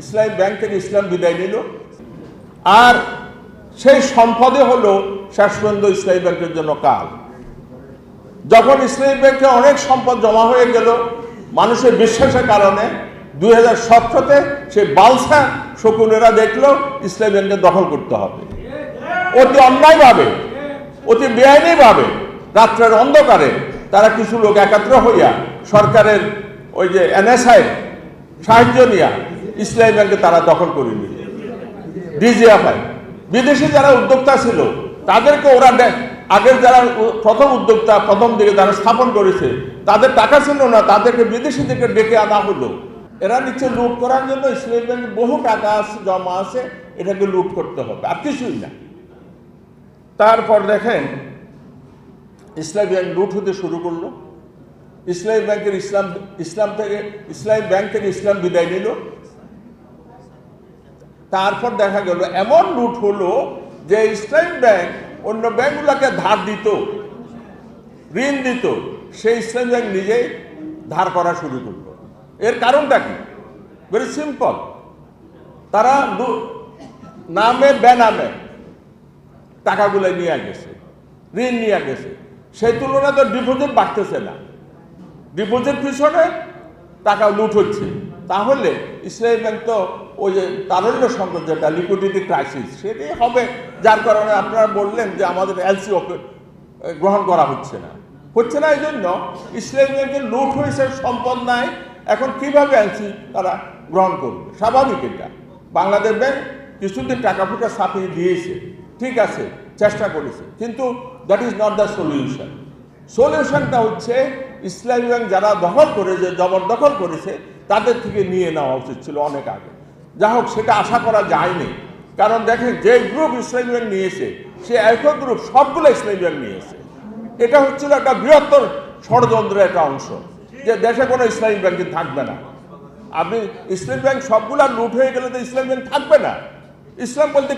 ইসলামী bank থেকে ইসলাম বিদায় নিল। আর সেই সম্পদে হলো শেষ পর্যন্ত ইসলামী ব্যাংকের জন্য কাল। যখন ইসলামী ব্যাংকে অনেক সম্পদ জমা হয়ে গেল, মানুষের বিশ্বাসের কারণে দুই হাজার সতেরোতে সে বালসা শকুনেরা দেখল ইসলামী ব্যাংকে দখল করতে হবে। অতি অন্যায়ভাবে, অতি বেআইনিভাবে, রাত্রের অন্ধকারে তারা কিছু লোক একাত্র হইয়া সরকারের ওই যে এনএসআই সাহায্য নিয়া ইসলামী ব্যাংকে তারা দখল করে নিল ডিজিএফআই। বিদেশি যারা উদ্যোক্তা ছিল, তাদেরকে ওরা আগের যারা প্রথম উদ্যোক্তা, প্রথম দিকে যারা স্থাপন করেছে, তাদের টাকা ছিল না, তাদেরকে বিদেশিদেরকে ডেকে আনা হলো। এরা নিচ্ছে লুট করার জন্য ইসলামী ব্যাংকে বহু টাকা জমা আছে, এটাকে লুট করতে হবে, আর কিছুই না। তারপর দেখেন, ইসলামী ব্যাংক লুট হতে শুরু করল। ইসলামী ব্যাংকের ইসলাম ইসলাম থেকে, ইসলামী ব্যাংক থেকে ইসলাম বিদায় নিল। তারপর দেখা গেল, এমন লুট হলো যে ইসলামী ব্যাংক অন্য ব্যাংকগুলোকে ধার দিত, ঋণ দিত, সেই ইসলামী ব্যাংক নিজেই ধার করা শুরু করল। এর কারণটা কি? ভেরি সিম্পল তারা নামে বেনামে টাকাগুলো নিয়ে গেছে, ঋণ নিয়ে গেছে। সেই তুলনায় তো ডিপোজিট বাড়তেছে না। ডিপোজিট পিছনে টাকা লুট হচ্ছে। তাহলে ইসলামী ব্যাংক তো ওই যে তারল্য সংকট যেটা লিকুইডিটি ক্রাইসিস সেটাই হবে। যার কারণে আপনারা বললেন যে আমাদের এলসি গ্রহণ করা হচ্ছে না। হচ্ছে না এই জন্য ইসলামী ব্যাংকের লুট হয়েছে সম্পদ নাই। এখন কীভাবে এলসি তারা গ্রহণ করবে? স্বাভাবিক এটা। বাংলাদেশ ব্যাংক কিছুদিন টাকা ফুটা ছাপিয়ে দিয়েছে। ঠিক আছে, চেষ্টা করেছে। কিন্তু that is not the solution সলিউশনটা হচ্ছে ইসলামী ব্যাংক যারা দখল করেছে, জবরদখল করেছে তাদের থেকে নিয়ে নেওয়া উচিত ছিল অনেক আগে। যা হোক, সেটা আশা করা যায়নি। কারণ দেখেন, যে গ্রুপ ইসলামী ব্যাংক নিয়েছে সে একই গ্রুপ সবগুলো ইসলামী ব্যাংক নিয়েছে এটা হচ্ছিল একটা বৃহত্তর ষড়যন্ত্রের একটা অংশ, যে দেশে কোনো ইসলামী ব্যাংক থাকবে না। আপনি ইসলামী ব্যাংক সবগুলা লুট হয়ে গেলে তো ইসলামী ব্যাংক থাকবে না। ইসলাম বলতে